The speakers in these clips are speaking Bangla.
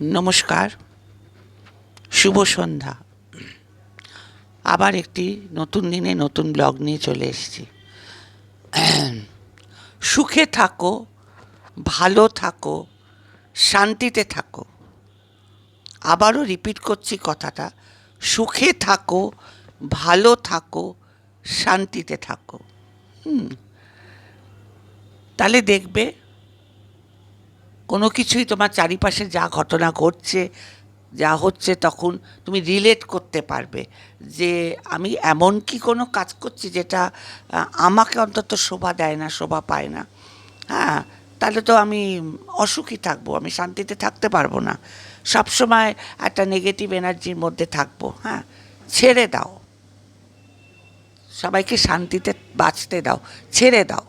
নমস্কার, শুভ সন্ধ্যা। আবার একটি নতুন দিনে নতুন ব্লগ নিয়ে চলে এসেছি। সুখে থাকো, ভালো থাকো, শান্তিতে থাকো। আবারও রিপিট করছি কথাটা, সুখে থাকো, ভালো থাকো, শান্তিতে থাকো। তাহলে দেখবে কোনো কিছুই তোমার চারিপাশে যা ঘটনা ঘটছে, যা হচ্ছে তখন তুমি রিলেট করতে পারবে যে আমি এমন কি কোনো কাজ করছি যেটা আমাকে অন্তত শোভা দেয় না, শোভা পায় না। হ্যাঁ তাহলে তো আমি অসুখী থাকব, আমি শান্তিতে থাকতে পারব না। সবসময় একটা নেগেটিভ এনার্জির মধ্যে থাকব হ্যাঁ। ছেড়ে দাও। সবাইকে শান্তিতে বাঁচতে দাও, ছেড়ে দাও।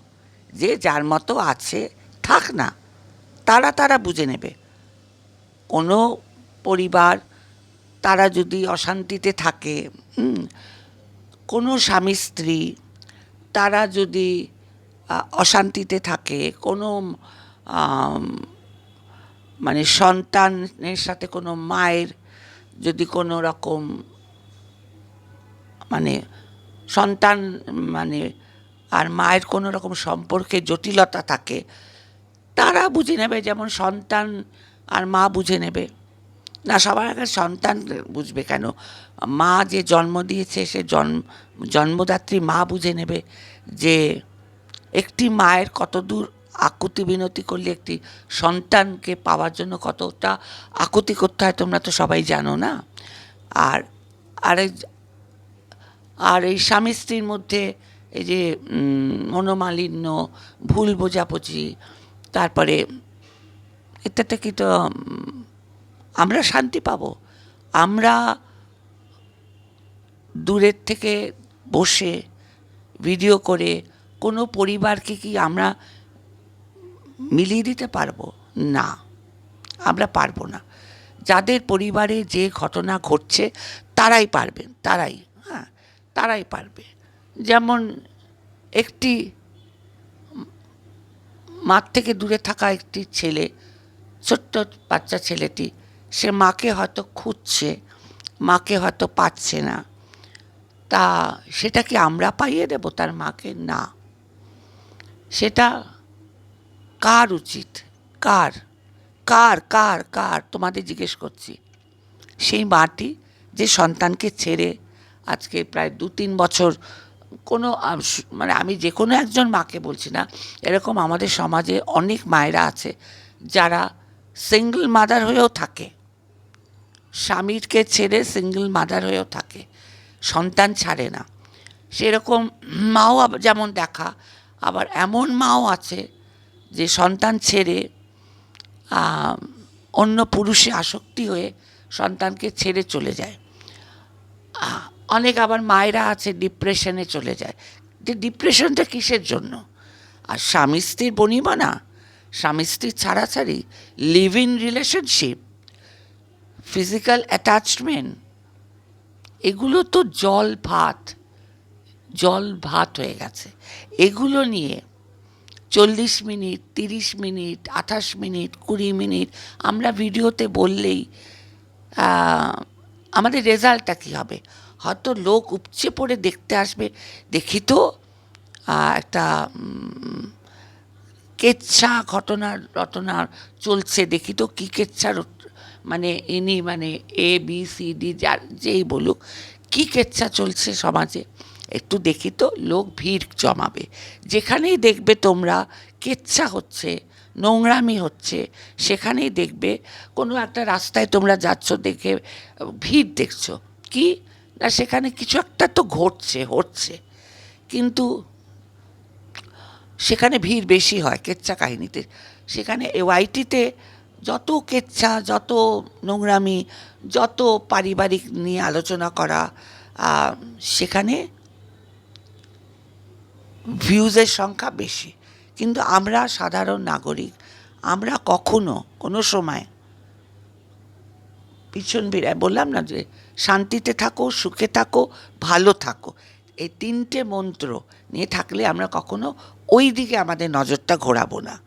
যে যার মতো আছে, থাক না। তারা তারা বুঝে নেবে। কোনো পরিবার তারা যদি অশান্তিতে থাকে কোনো স্বামী স্ত্রী তারা যদি অশান্তিতে থাকে, কোনো মানে সন্তানের সাথে কোনো মায়ের যদি কোনো রকম মানে সন্তান মানে আর মায়ের কোনো রকম সম্পর্কে জটিলতা থাকে তারা বুঝে নেবে যেমন সন্তান আর মা বুঝে নেবে। না, সবার আগে সন্তান বুঝবে কেন? মা যে জন্ম দিয়েছে, সে জন্ম, জন্মদাত্রী মা বুঝে নেবে যে একটি মায়ের কতদূর আকুতি বিনতি করলে একটি সন্তানকে পাওয়ার জন্য কতটা আকুতি করতে হয় তোমরা তো সবাই জানো না? আর আর আর এই স্বামী স্ত্রীর মধ্যে এই যে মনোমালিন্য, ভুল বোঝাবুঝি তারপরে এটাতে কি তো আমরা শান্তি পাব। আমরা দূরের থেকে বসে ভিডিও করে কোনো পরিবারকে কি আমরা মিলিয়ে দিতে পারব? না, আমরা পারব না। যাদের পরিবারে যে ঘটনা ঘটছে, তারাই পারবেন তারাই হ্যাঁ তারাই পারবে। যেমন একটি মার থেকে দূরে থাকা একটি ছেলে, ছোট্ট বাচ্চা ছেলেটি, সে মাকে হয়তো খুঁজছে, মাকে হয়তো পাচ্ছে না। তা সেটা কি আমরা পাইয়ে দেব? তার মাকে না। সেটা কার উচিত? কার? কার কার কার? তোমাদের জিজ্ঞেস করছি। সেই মাটি যে সন্তানকে ছেড়ে আজকে প্রায় দু তিন বছর কোনো মানে আমি যে কোনো একজন মাকে বলছি না, এরকম আমাদের সমাজে অনেক মায়েরা আছে যারা সিঙ্গল মাদার হয়েও থাকে। স্বামীরকে ছেড়ে সিঙ্গল মাদার হয়েও থাকে। সন্তান ছাড়ে না। সেরকম মাও যেমন দেখা, আবার এমন মাও আছে যে সন্তান ছেড়ে অন্য পুরুষে আসক্তি হয়ে সন্তানকে ছেড়ে চলে যায়। অনেক আবার মায়েরা আছে ডিপ্রেশনে চলে যায়। যে ডিপ্রেশনটা কিসের জন্য? আর স্বামী স্ত্রীর বনিবা না স্বামী স্ত্রীর ছাড়াছাড়ি live in relationship physical attachment এগুলো তো জল ভাত জল ভাত হয়ে গেছে। এগুলো নিয়ে চল্লিশ মিনিট, তিরিশ মিনিট, আঠাশ মিনিট, কুড়ি মিনিট, আমরা ভিডিওতে বললেই আমাদের রেজাল্টটা কী হবে? হয়তো লোক উপচে পড়ে দেখতে আসবে। দেখি তো একটা কেচ্ছা ঘটনার রটনা চলছে। দেখি তো কী কেচ্ছা মানে ইনি মানে এ বি সি ডি যার যেই বলুক, কী কেচ্ছা চলছে সমাজে। একটু দেখি তো, লোক ভিড় জমাবে। যেখানেই দেখবে তোমরা কেচ্ছা হচ্ছে, নোংরামি হচ্ছে, সেখানেই দেখবে, কোনো একটা রাস্তায় তোমরা যাচ্ছ, দেখে, ভিড় দেখছ। কি? না সেখানে কিছু একটা তো ঘটছে, হচ্ছে। কিন্তু সেখানে ভিড় বেশি হয় কেচ্চা কাহিনীতে। সেখানে এ ওয়াইটিতে যত কেচ্ছা, যত নোংরামি, যত পারিবারিক নিয়ে আলোচনা করা সেখানে ভিউজের সংখ্যা বেশি। কিন্তু আমরা সাধারণ নাগরিক, আমরা কখনো কোনো সময় পিছন ভিড়ায় বললাম না যে শান্তিতে থাকো, সুখে থাকো, ভালো থাকো। এই তিনটে মন্ত্র নিয়ে থাকলে আমরা কখনো ওই দিকে আমাদের নজরটা ঘোরাবো না।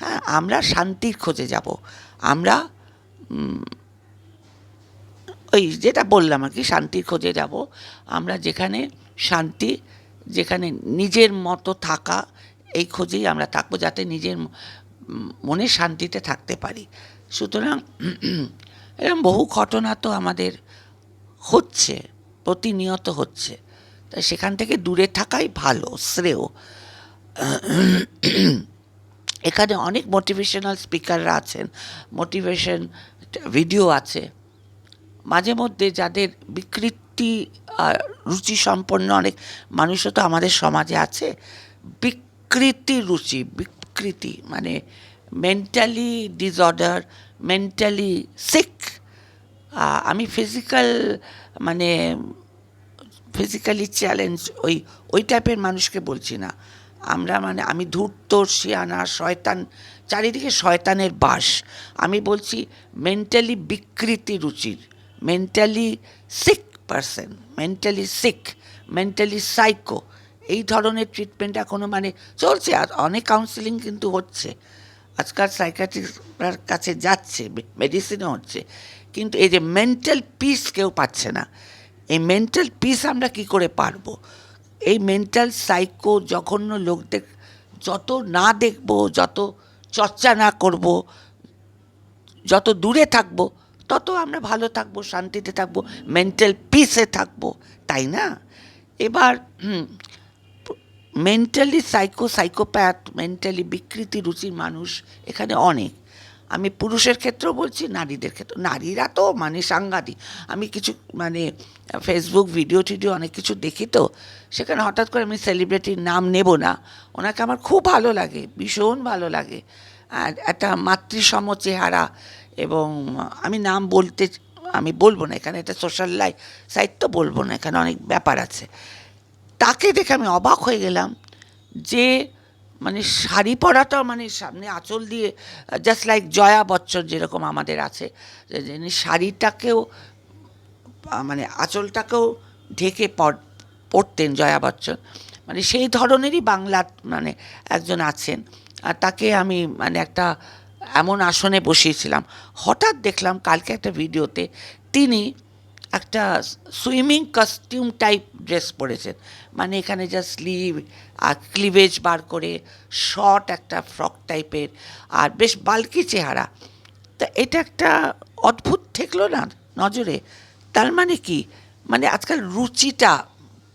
হ্যাঁ আমরা শান্তির খোঁজে যাব। আমরা ওই যেটা বললাম আর কি, শান্তির খোঁজে যাব। আমরা যেখানে শান্তি, যেখানে নিজের মতো থাকা, এই খোঁজেই আমরা থাকব যাতে নিজের মনে শান্তিতে থাকতে পারি। সুতরাং, এরকম বহু ঘটনা তো আমাদের হচ্ছে, প্রতিনিয়ত হচ্ছে। তাই সেখান থেকে দূরে থাকাই ভালো, শ্রেয়। এখানে অনেক মোটিভেশনাল স্পিকাররা আছেন মোটিভেশন ভিডিও আছে। মাঝে মধ্যে যাদের বিকৃতি রুচি সম্পন্ন অনেক মানুষও তো আমাদের সমাজে আছে। বিকৃতি রুচি, বিকৃতি মানে মেন্টালি ডিসঅর্ডার মেন্টালি সিক আমি ফিজিক্যাল মানে ফিজিক্যালি চ্যালেঞ্জ ওই ওই টাইপের মানুষকে বলছি না। আমরা মানে আমি ধূর্ত, শিয়ানা, শয়তান, চারিদিকে শয়তানের বাস। আমি বলছি মেন্টালি বিকৃতি রুচির mentally sick person mentally sick mentally psycho এই ধরনের ট্রিটমেন্ট এখনও মানে চলছে। আর অনেক কাউন্সিলিং কিন্তু হচ্ছে। আজকাল সাইকাট্রিস্টরা কাছে যাচ্ছে মেডিসিনও হচ্ছে। কিন্তু এই যে মেন্টাল পিস কেউ পাচ্ছে না। এই মেন্টাল পিস আমরা কি করে পারব? এই মেন্টাল সাইকো জঘন্য লোকদের যত না দেখব, যত চর্চা না করব, যত দূরে থাকব, তত আমরা ভালো থাকব, শান্তিতে থাকব মেন্টাল পিসে থাকব, তাই না? এবার মেন্টালি সাইকো সাইকোপ্যাথ মেন্টালি বিকৃতি রুচির মানুষ এখানে অনেক। আমি পুরুষের ক্ষেত্রেও বলছি, নারীদের ক্ষেত্রে, নারীরা তো মানে সাংঘাতিক। আমি কিছু মানে ফেসবুক ভিডিও টিডিও অনেক কিছু দেখি তো, সেখানে হঠাৎ করে আমি সেলিব্রিটির নাম নেব না। ওনাকে আমার খুব ভালো লাগে, ভীষণ ভালো লাগে। আর একটা মাতৃসম চেহারা এবং আমি নাম বলতে, আমি বলব না, এখানে এটা সোশ্যাল লাইফ সাহিত্য বলব না, এখানে অনেক ব্যাপার আছে। তাকে দেখে আমি অবাক হয়ে গেলাম যে মানে শাড়ি পরাটা মানে সামনে আঁচল দিয়ে জাস্ট লাইক জয়া বচ্চন যেরকম আমাদের আছে শাড়িটাকেও মানে আঁচলটাকেও ঢেকে পরতেন জয়া বচ্চন। মানে সেই ধরনেরই বাংলা মানে একজন আছেন। আর তাকে আমি মানে একটা এমন আসনে বসিয়েছিলাম। হঠাৎ দেখলাম কালকে একটা ভিডিওতে তিনি একটা সুইমিং কস্টিউম টাইপ ড্রেস পরেছেন। মানে এখানে যা স্লিভ আর ক্লিভেজ বার করে শর্ট একটা ফ্রক টাইপের আর বেশ বাল্কি চেহারা। তা এটা একটা অদ্ভুত ঠেকলো না নজরে? তার মানে কি? মানে আজকাল রুচিটা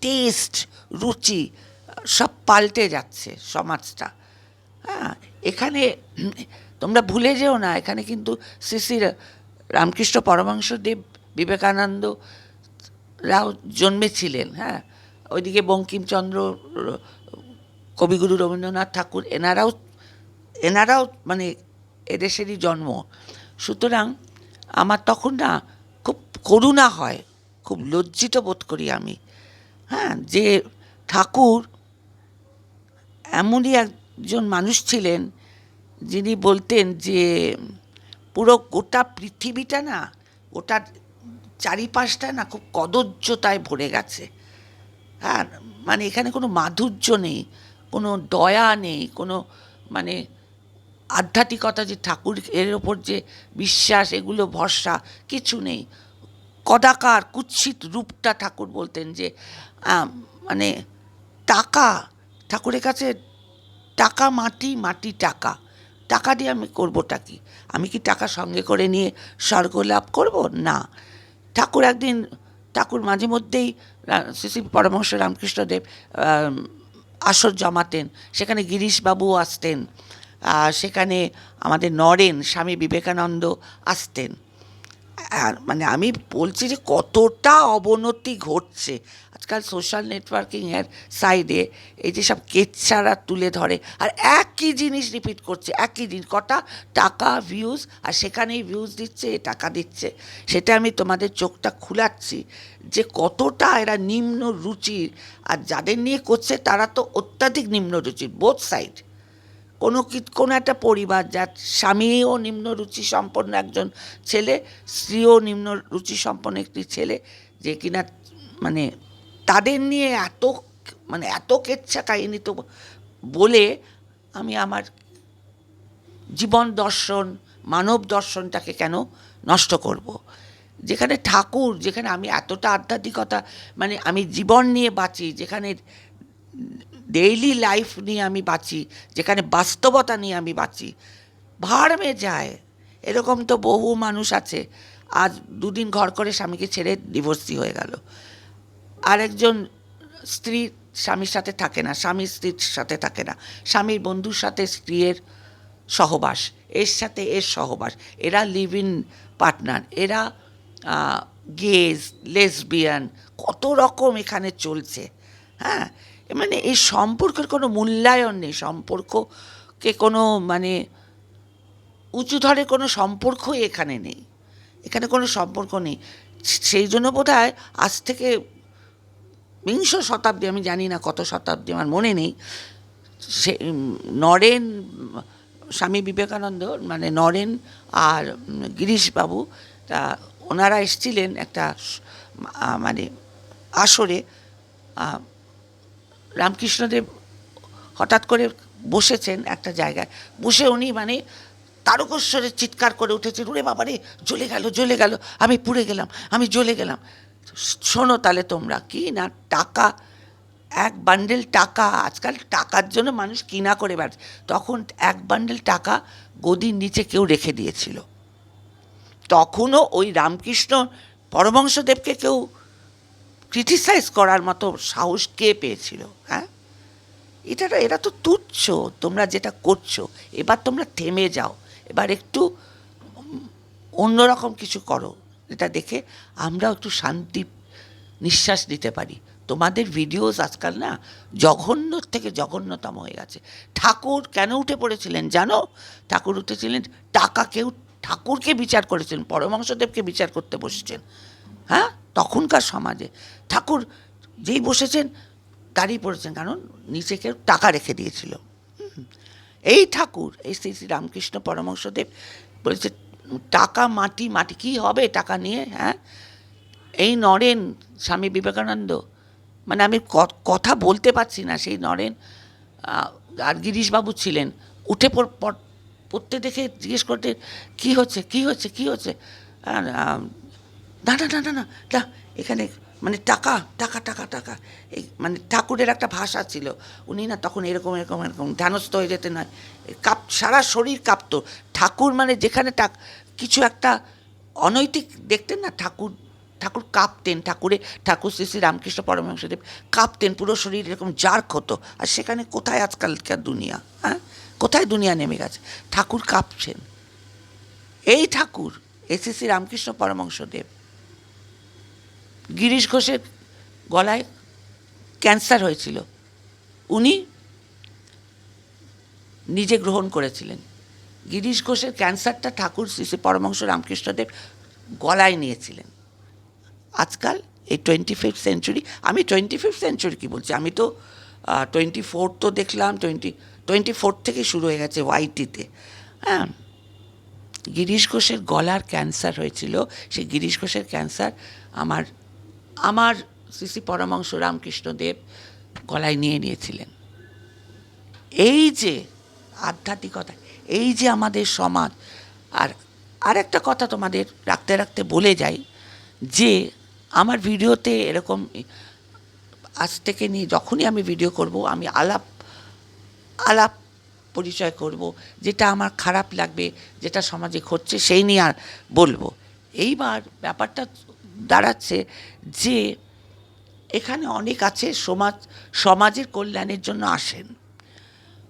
টেস্ট রুচি, সব পাল্টে যাচ্ছে সমাজটা। হ্যাঁ এখানে তোমরা ভুলে যেও না, এখানে কিন্তু শ্রী শ্রী রামকৃষ্ণ পরমাংশদেব বিবেকানন্দ রাও জন্মেছিলেন হ্যাঁ? ওইদিকে বঙ্কিমচন্দ্র, কবিগুরু রবীন্দ্রনাথ ঠাকুর, এনারাও এনারাও মানে এদেশেরই জন্ম। সুতরাং আমার তখন না খুব করুণা হয়, খুব লজ্জিত বোধ করি আমি হ্যাঁ? যে ঠাকুর এমনই একজন মানুষ ছিলেন যিনি বলতেন যে পুরো গোটা পৃথিবীটা না গোটা চারিপাশটা না খুব কদর্যতায় ভরে গেছে। হ্যাঁ মানে এখানে কোনো মাধুর্য নেই, কোনো দয়া নেই, কোনো মানে আধ্যাত্মিকতা যে ঠাকুর, এর ওপর যে বিশ্বাস, এগুলো ভরসা, কিছু নেই। কদাকার, কুৎসিত রূপটা ঠাকুর বলতেন যে মানে টাকা, ঠাকুরের কাছে টাকা মাটি মাটি টাকা। টাকা দিয়ে আমি করবোটা কি? আমি কি টাকা সঙ্গে করে নিয়ে স্বর্গ লাভ করব? না। ঠাকুর একদিন, ঠাকুর মাঝে মধ্যেই শ্রী পরমহংস রামকৃষ্ণদেব আসর জমাতেন। সেখানে গিরিশবাবুও আসতেন। সেখানে আমাদের নরেন, স্বামী বিবেকানন্দ আসতেন। আর মানে আমি বলছি যে কতটা অবনতি ঘটছে। আজকাল সোশ্যাল নেটওয়ার্কিং এর সাইডে এই যে সব কেচ্ছারা তুলে ধরে আর একই জিনিস রিপিট করছে, একই জিনিস কটা টাকা ভিউজ আর সেখানেই ভিউজ দিচ্ছে টাকা দিচ্ছে। সেটা আমি তোমাদের চোখটা খুলাচ্ছি যে কতটা এরা নিম্ন রুচির আর যাদের নিয়ে করছে তারা তো অত্যাধিক নিম্ন রুচির বোথ সাইড কোনো কোনো একটা পরিবার যার স্বামীও নিম্ন রুচি সম্পন্ন একজন ছেলে, স্ত্রীও নিম্ন রুচি সম্পন্ন একটি ছেলে, যে কিনা মানে তাদের নিয়ে এত মানে এত কেচ্ছা কাহিনী তো বলে আমি আমার জীবন দর্শন, মানব দর্শনটাকে কেন নষ্ট করব। যেখানে ঠাকুর, যেখানে আমি এতটা আধ্যাত্মিকতা মানে আমি জীবন নিয়ে বাঁচি, যেখানে ডেইলি লাইফ নিয়ে আমি বাঁচি, যেখানে বাস্তবতা নিয়ে আমি বাঁচি। ভাড়মে যায় এরকম তো বহু মানুষ আছে। আজ দুদিন ঘর করে স্বামীকে ছেড়ে ডিভোর্সি হয়ে গেল। আরেকজন স্ত্রী স্বামীর সাথে থাকে না, স্বামী স্ত্রীর সাথে থাকে না। স্বামীর বন্ধুর সাথে স্ত্রীর সহবাস, এর সাথে এর সহবাস। এরা লিভ ইন পার্টনার এরা গেজ লেসবিয়ান কত রকম এখানে চলছে হ্যাঁ? মানে এই সম্পর্কের কোনো মূল্যায়ন নেই, সম্পর্ককে কোনো মানে উঁচু ধরে কোনো সম্পর্কই এখানে নেই, এখানে কোনো সম্পর্ক নেই। সেই জন্য বোধ আজ থেকে বিংশ শতাব্দী, আমি জানি না কত শতাব্দী, আমার মনে নেই, সে নরেন, স্বামী বিবেকানন্দ মানে নরেন আর গিরিশবাবু, তা ওনারা এসেছিলেন একটা মানে আসরে রামকৃষ্ণদেব হঠাৎ করে বসেছেন একটা জায়গায়। বসে উনি মানে তারকেশ্বরে চিৎকার করে উঠেছেন, ওরে বাবা রে জ্বলে গেল জ্বলে গেল, আমি পুড়ে গেলাম, আমি জ্বলে গেলাম। শোনো তাহলে তোমরা, কি না টাকা, এক বান্ডেল টাকা, আজকাল টাকার জন্য মানুষ কিনা করে বেড়াচ্ছে। তখন এক বান্ডেল টাকা গদির নিচে কেউ রেখে দিয়েছিল। তখনও ওই রামকৃষ্ণ পরমংশদেবকে কেউ ক্রিটিসাইজ করার মতো সাহস কে পেয়েছিল হ্যাঁ? এটা এরা তো তুচ্ছ, তোমরা যেটা করছ, এবার তোমরা থেমে যাও, এবার একটু অন্যরকম কিছু করো, এটা দেখে আমরাও একটু শান্তি, নিঃশ্বাস নিতে পারি। তোমাদের ভিডিওস আজকাল না জঘন্যর থেকে জঘন্যতম হয়ে গেছে। ঠাকুর কেন উঠে পড়েছিলেন জানো? ঠাকুর উঠেছিলেন, টাকা কেউ, ঠাকুরকে বিচার করেছেন পরমাংশদেবকে বিচার করতে বসেছেন হ্যাঁ? তখনকার সমাজে। ঠাকুর যেই বসেছেন, দাঁড়িয়ে পড়েছেন, কারণ নিচে কেউ টাকা রেখে দিয়েছিল। এই ঠাকুর, এই শ্রী শ্রী রামকৃষ্ণ পরমংশদেব বলেছে, টাকা, মাটি মাটি, কি হবে টাকা নিয়ে হ্যাঁ? এই নরেন, স্বামী বিবেকানন্দ মানে আমি কথা বলতে পারছি না, সেই নরেন আর গিরিশবাবু ছিলেন। উঠে পড়- পড়- পড়তে দেখে জিজ্ঞেস করতে, কি হচ্ছে কি হচ্ছে কি হচ্ছে? না না না না না না, এখানে মানে টাকা টাকা টাকা টাকা। এই মানে ঠাকুরের একটা ভাষা ছিল। উনি না তখন এরকম এরকম এরকম ধ্যানস্থ হয়ে যেতেন না। কাপ, সারা শরীর কাঁপতো। ঠাকুর মানে যেখানে টাক কিছু একটা অনৈতিক দেখতেন না? ঠাকুর ঠাকুর কাঁপতেন, ঠাকুরে, ঠাকুর শ্রী শ্রী রামকৃষ্ণ পরমহংসদেব কাঁপতেন, পুরো শরীর এরকম জার্ক হতো। আর সেখানে কোথায় আজকালকার দুনিয়া হ্যাঁ? কোথায় দুনিয়া নেমে গেছে? ঠাকুর কাঁপছেন। এই ঠাকুর এসএসসি রামকৃষ্ণ পরমহংসদেব গিরিশ ঘোষের গলায় ক্যান্সার হয়েছিল। উনি নিজে গ্রহণ করেছিলেন। গিরিশ ঘোষের ক্যান্সারটা ঠাকুর শ্রী শ্রী পরমহংস রামকৃষ্ণদেব গলায় নিয়েছিলেন। আজকাল এই টোয়েন্টি ফিফথ সেঞ্চুরি আমি টোয়েন্টি ফিফথ সেঞ্চুরি কী বলছি? আমি তো টোয়েন্টি ফোর তো দেখলাম টোয়েন্টি টোয়েন্টি ফোর থেকে শুরু হয়ে গেছে ওয়াইটিতে হ্যাঁ গিরিশ ঘোষের গলার ক্যান্সার হয়েছিল। সেই গিরিশ ঘোষের ক্যান্সার আমার আমার শ্রী পরমাংশ রামকৃষ্ণদেব গলায় নিয়ে নিয়েছিলেন। এই যে আধ্যাত্মিকতা, এই যে আমাদের সমাজ, আর আরেকটা কথা তোমাদের রাখতে রাখতে বলে যাই যে আমার ভিডিওতে এরকম আজ থেকে নিয়ে যখনই আমি ভিডিও করব, আমি আলাপ আলাপ পরিচয় করব, যেটা আমার খারাপ লাগবে, যেটা সমাজে ঘটছে সেই নিয়ে আর বলব। এইবার ব্যাপারটা দাঁড়াচ্ছে যে এখানে অনেক আছে সমাজ, সমাজের কল্যাণের জন্য আসেন।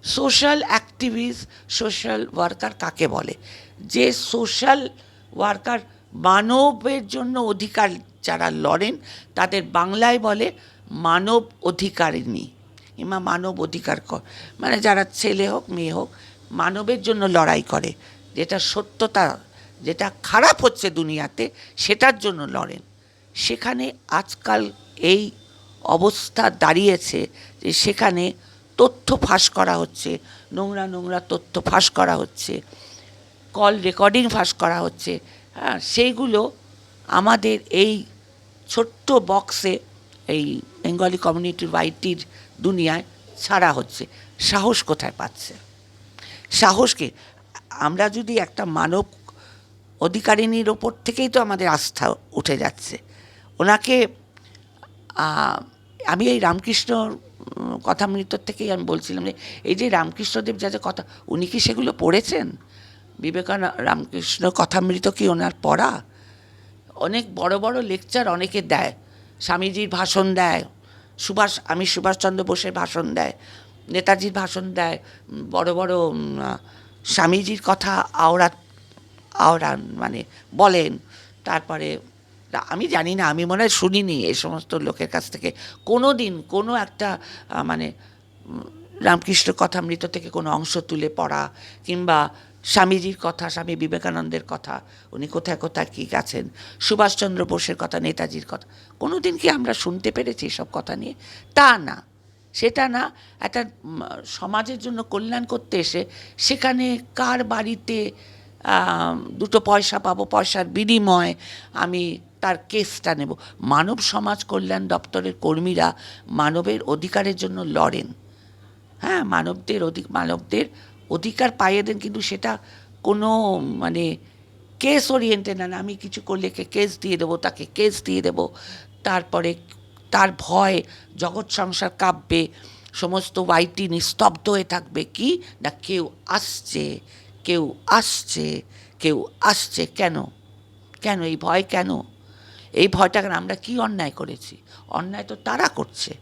সোশ্যাল অ্যাক্টিভিস্ট সোশ্যাল ওয়ার্কার কাকে বলে? যে সোশ্যাল ওয়ার্কার মানবের জন্য অধিকার যারা লড়েন, তাদের বাংলায় বলে মানব অধিকারিণী। কিংবা মানব অধিকার কর মানে যারা ছেলে হোক, মেয়ে হোক, মানবের জন্য লড়াই করে, যেটা সত্যতা যেটা খারাপ হচ্ছে দুনিয়াতে, সেটার জন্য লড়েন। সেখানে আজকাল এই অবস্থা দাঁড়িয়েছে যে সেখানে তথ্য ফাঁস করা হচ্ছে, নোংরা নোংরা তথ্য ফাঁস করা হচ্ছে, কল রেকর্ডিং ফাঁস করা হচ্ছে। হ্যাঁ সেইগুলো আমাদের এই ছোট্ট বক্সে, এই বেঙ্গলি কমিউনিটির ওয়াইটির দুনিয়ায় ছাড়া হচ্ছে। সাহস কোথায় পাচ্ছে? সাহসকে আমরা যদি একটা মানব অধিকারিণীর ওপর থেকেই তো আমাদের আস্থা উঠে যাচ্ছে। ওনাকে আমি এই রামকৃষ্ণ কথামৃতর থেকেই আমি বলছিলাম যে, এই যে রামকৃষ্ণদেব যা যা কথা, উনি কি সেগুলো পড়েছেন? বিবেকানন্দ, রামকৃষ্ণ কথামৃত কি ওনার পড়া? অনেক বড় বড় লেকচার অনেকে দেয়। স্বামীজির ভাষণ দেয়, সুভাষ, আমি সুভাষচন্দ্র বোসের ভাষণ দেয়, নেতাজির ভাষণ দেয় বড় বড় স্বামীজির কথা আওড়া আওড়ান মানে বলেন। তারপরে আমি জানি না, আমি মনে হয় শুনিনি এই সমস্ত লোকের কাছ থেকে। কোনো দিন কোনো একটা মানে রামকৃষ্ণ কথামৃত থেকে কোনো অংশ তুলে পড়া, কিংবা স্বামীজির কথা, স্বামী বিবেকানন্দের কথা, উনি কোথায় কোথায় কী গেছেন, সুভাষচন্দ্র বোসের কথা, নেতাজির কথা কোনো দিন কি আমরা শুনতে পেরেছি সব কথা নিয়ে? তা না। সেটা না, একটা সমাজের জন্য কল্যাণ করতে এসে সেখানে কার বাড়িতে দুটো পয়সা পাবো, পয়সার বিনিময়ে আমি তার কেসটা নেব। মানব সমাজ কল্যাণ দপ্তরের কর্মীরা মানবের অধিকারের জন্য লড়েন। হ্যাঁ মানবদের অধিক, মানবদের অধিকার পাইয়ে দেন, কিন্তু সেটা কোনো মানে কেস ওরিয়েন্টেড না আমি কিছু করলে কেস দিয়ে দেবো, তাকে কেস দিয়ে দেবো। তারপরে তার ভয়, জগৎ সংসার কাঁপবে, সমস্ত ওয়াইটি নিস্তব্ধ হয়ে থাকবে, কি? না, কেউ আসছে কেউ আসছে কেউ আসছে কেন? কেন এই ভয় কেন? এই ভয়টাকে আমরা কি অন্যায় করেছি? অন্যায় তো তারা করছে।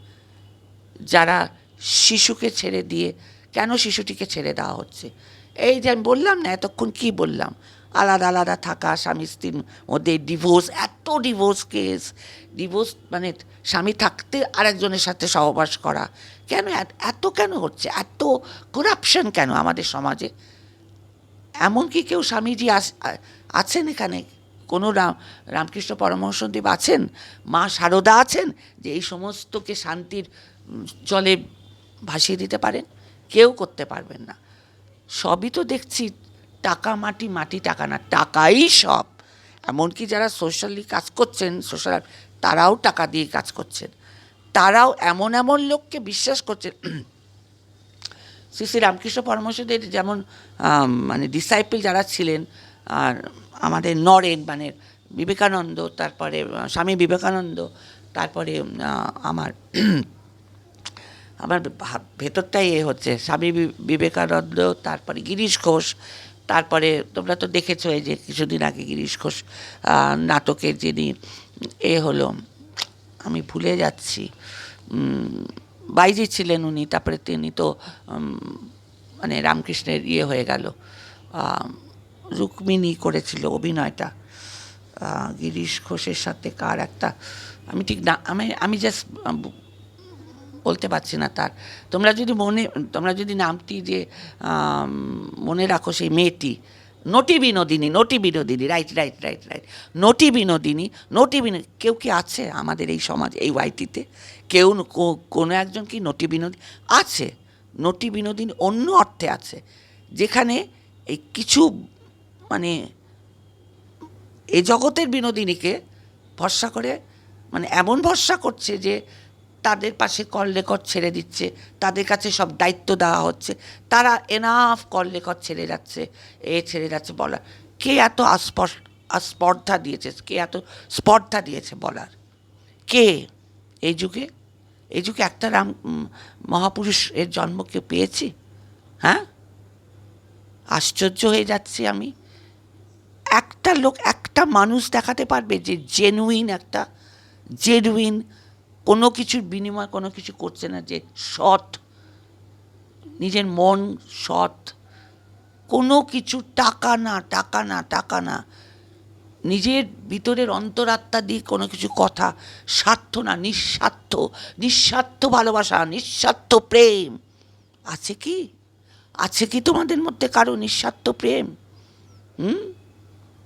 যারা শিশুকে ছেড়ে দিয়ে, কেন শিশুটিকে ছেড়ে দেওয়া হচ্ছে? এই যে আমি বললাম না, এতক্ষণ কি বললাম? আলাদা আলাদা থাকা, স্বামী স্ত্রীর মধ্যে ডিভোর্স এত ডিভোর্স কেস ডিভোর্স মানে স্বামী থাকতে আরেকজনের সাথে সহবাস করা। কেন এত- এত কেন হচ্ছে? এত করাপশন কেন আমাদের সমাজে? এমন কি কেউ স্বামীজি আছেন এখানে? কোনো রাম, রামকৃষ্ণ পরমহংসদেব আছেন? মা সারদা আছেন? যে এই সমস্তকে শান্তির জলে ভাসিয়ে দিতে পারেন? কেউ করতে পারবেন না। সবই তো দেখছি টাকা, মাটি মাটি, টাকা না, টাকাই সব। এমনকি যারা সোশ্যালি কাজ করছেন, সোশ্যাল, তারাও টাকা দিয়ে কাজ করছেন। তারাও এমন এমন লোককে বিশ্বাস করছেন শ্রী শ্রী রামকৃষ্ণ পরমহংসদের যেমন মানে ডিসাইপল যারা ছিলেন, আর আমাদের নরেন মানে বিবেকানন্দ, তারপরে স্বামী বিবেকানন্দ, তারপরে আমার আমার ভেতরটাই এ হচ্ছে, স্বামী বিবেকানন্দ, তারপরে গিরিশ ঘোষ, তারপরে তোমরা তো দেখেছ এই যে কিছুদিন আগে গিরিশ ঘোষ নাটকের যিনি, এ হলো, আমি ভুলে যাচ্ছি বাইজি ছিলেন উনি, তারপরে তিনি তো মানে রামকৃষ্ণের ইয়ে হয়ে গেল। রুক্মিণী করেছিল অভিনয়টা। গিরিশ ঘোষের সাথে কার একটা, আমি ঠিক না, আমি আমি জাস্ট বলতে পারছি না তার। তোমরা যদি মনে, তোমরা যদি নামটি যে মনে রাখো সেই মেয়েটি, Noti Binodini Noti Binodini right right right right Noti Binodini Noti Binodini কেউ কি আছে আমাদের এই সমাজ, এই ওয়াইটিতে কেউ কোনো একজন কি নটি বিনোদিনী আছে, নটি বিনোদিনী অন্য অর্থে আছে, যেখানে এই কিছু মানে এ জগতের বিনোদিনীকে ভরসা করে মানে এমন ভরসা করছে যে তাদের পাশে কল রেকর্ড ছেড়ে দিচ্ছে, তাদের কাছে সব দায়িত্ব দেওয়া হচ্ছে, তারা এনাফ কল রেকর্ড ছেড়ে যাচ্ছে, এ ছেড়ে যাচ্ছে বলা কে এত স্পর্ধা দিয়েছে, কে এত স্পর্ধা দিয়েছে বলার? কে এই যুগে? এই যুগে একটা রাম মহাপুরুষ এর জন্মকে পেয়েছি? হ্যাঁ? আশ্চর্য হয়ে যাচ্ছি আমি। একটা লোক, একটা মানুষ দেখাতে পারবে যে জেনুইন একটা জেনুইন কোনো কিছুর বিনিময়, কোনো কিছু করছে না, যে সৎ, নিজের মন সৎ। কোনো কিছু টাকা না টাকা না টাকা না। নিজের ভিতরের অন্তরাত্মা দিয়ে কোনো কিছু কথা, স্বার্থ না, নিঃস্বার্থ নিঃস্বার্থ ভালোবাসা, নিঃস্বার্থ প্রেম। আছে কি? আছে কি তোমাদের মধ্যে কারও নিঃস্বার্থ প্রেম? হুম?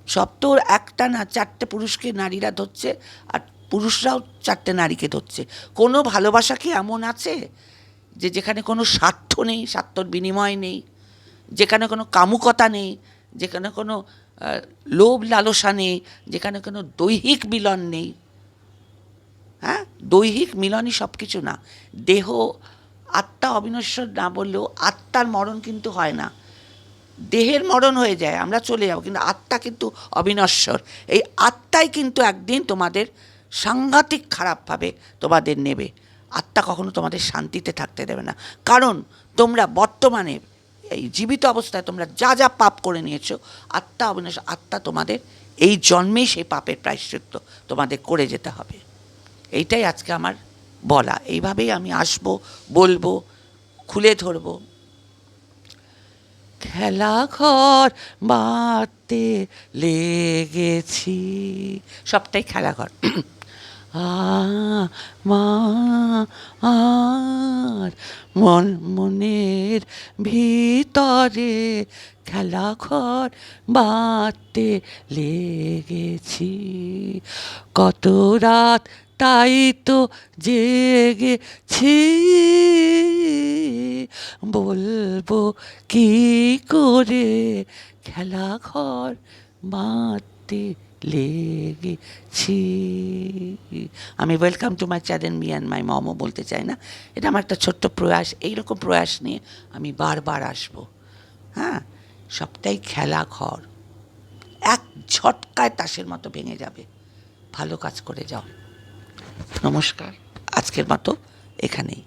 সব তো একটা না, চারটে পুরুষকে নারীরা ধরছে, আর পুরুষরাও চারটে নারীকে ধরছে। কোনো ভালোবাসা কি এমন আছে? যে যেখানে কোনো স্বার্থ নেই, স্বার্থর বিনিময় নেই, যেখানে কোনো কামুকতা নেই, যেখানে কোনো লোভ লালসা নেই, যেখানে কোনো দৈহিক মিলন নেই। হ্যাঁ? দৈহিক মিলনই সব কিছু না। দেহ, আত্মা অবিনশ্বর না বললেও আত্মার মরণ কিন্তু হয় না। দেহের মরণ হয়ে যায়, আমরা চলে যাব, কিন্তু আত্মা কিন্তু অবিনশ্বর। এই আত্মাই কিন্তু একদিন তোমাদের সাংঘাতিক খারাপভাবে তোমাদের নেবে। আত্মা কখনো তোমাদের শান্তিতে থাকতে দেবে না। কারণ তোমরা বর্তমানে এই জীবিত অবস্থায় তোমরা যা যা পাপ করে নিয়েছো, আত্মা অবিনাশ, আত্মা তোমাদের, এই জন্মেই সেই পাপের প্রায়শ্চিত্ত তোমাদের করে যেতে হবে। এইটাই আজকে আমার বলা। এইভাবেই আমি আসব, বলব, খুলে ধরবো। খেলা ঘর বাঁধতে লেগেছি। সবটাই খেলা ঘর। আ মা মন মনের ভিতরে খেলা ঘর বাঁধতে লেগেছি। কত রাত তাই তো জেগেছি। বলব কি করে খেলা ঘর বাঁধতে লেগেছি। আমি welcome to my channel me and my মমও বলতে চাই না। এটা আমার একটা ছোট্ট প্রয়াস। এইরকম প্রয়াস নিয়ে আমি বারবার আসব। হ্যাঁ? সবটাই খেলা ঘর। এক ঝটকায় তাসের মতো ভেঙে যাবে। ভালো কাজ করে যাও। নমস্কার। আজকের মতো এখানেই।